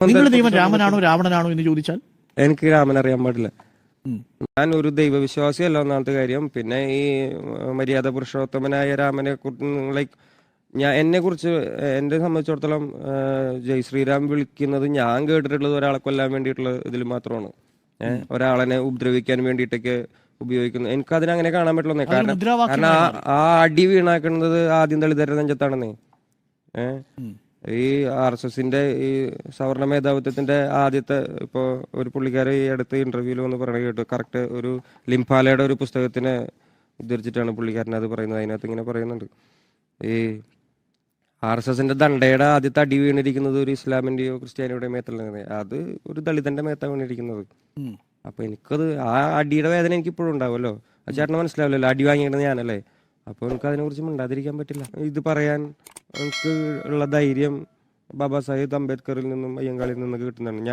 നിങ്ങളുടെ ദൈവം രാമനാണോ രാവണനാണോ എന്ന് ചോദിച്ചാൽ? എനിക്ക് രാമൻ അറിയാൻ പാടില്ല. ഞാൻ ഒരു ദൈവവിശ്വാസിയല്ല ഒന്നാമത്തെ കാര്യം. പിന്നെ ഈ മര്യാദ പുരുഷോത്തമനായ രാമനെ ലൈക്ക് ഞാൻ എന്നെ കുറിച്ച് എന്നെ സംബന്ധിച്ചിടത്തോളം ജയ് ശ്രീരാം വിളിക്കുന്നത് ഞാൻ കേട്ടിട്ടുള്ളത് ഒരാളെ കൊല്ലാൻ വേണ്ടിയിട്ടുള്ള ഇതിൽ മാത്രമാണ്. ഏഹ്, ഒരാളെ ഉപദ്രവിക്കാൻ വേണ്ടിയിട്ടൊക്കെ ഉപയോഗിക്കുന്നത് എനിക്ക് അതിനങ്ങനെ കാണാൻ പറ്റില്ല കാരണം കാരണം ആ- അടി വീണാക്കുന്നത് ആദ്യം ദളിതരുടെ നെഞ്ചത്താണെന്നേ. ഏഹ്. ഈ ആർ എസ് എസിന്റെ ഈ സവർണ മേധാവിത്വത്തിന്റെ ആദ്യത്തെ ഇപ്പോ ഒരു പുള്ളിക്കാരെ ഈ അടുത്ത ഇന്റർവ്യൂവിൽ വന്ന് പറയണ കേട്ടു. കറക്റ്റ് ഒരു ലിംഫാലയുടെ ഒരു പുസ്തകത്തിനെ ഉദ്ധരിച്ചിട്ടാണ് പുള്ളിക്കാരൻ അത് പറയുന്നത്. അതിനകത്ത് ഇങ്ങനെ പറയുന്നുണ്ട്. ഈ ആർ എസ് എസിന്റെ ദണ്ഡയുടെ ആദ്യത്തെ അടി വീണിരിക്കുന്നത് ഒരു ഇസ്ലാമിന്റെയോ ക്രിസ്ത്യാനിയുടെയോ മേത്തല്ല അത് ഒരു ദളിതന്റെ മേത്ത വീണിരിക്കുന്നത്. അപ്പൊ എനിക്കത് ആ അടിയുടെ വേദന എനിക്ക് ഇപ്പോഴും ഉണ്ടാവുമല്ലോ ചേട്ടന് മനസ്സിലാവില്ലല്ലോ. അടി വാങ്ങിയിരുന്നത് ഞാനല്ലേ? അപ്പൊ എനിക്ക് അതിനെക്കുറിച്ച് മിണ്ടാതിരിക്കാൻ പറ്റില്ല. ഇത് പറയാൻ എനിക്ക് ഉള്ള ധൈര്യം ബാബാ സാഹിബ് അംബേദ്കറിൽ നിന്നും അയ്യങ്കാളിൽ നിന്നൊക്കെ കിട്ടുന്നതാണ്. ഞാൻ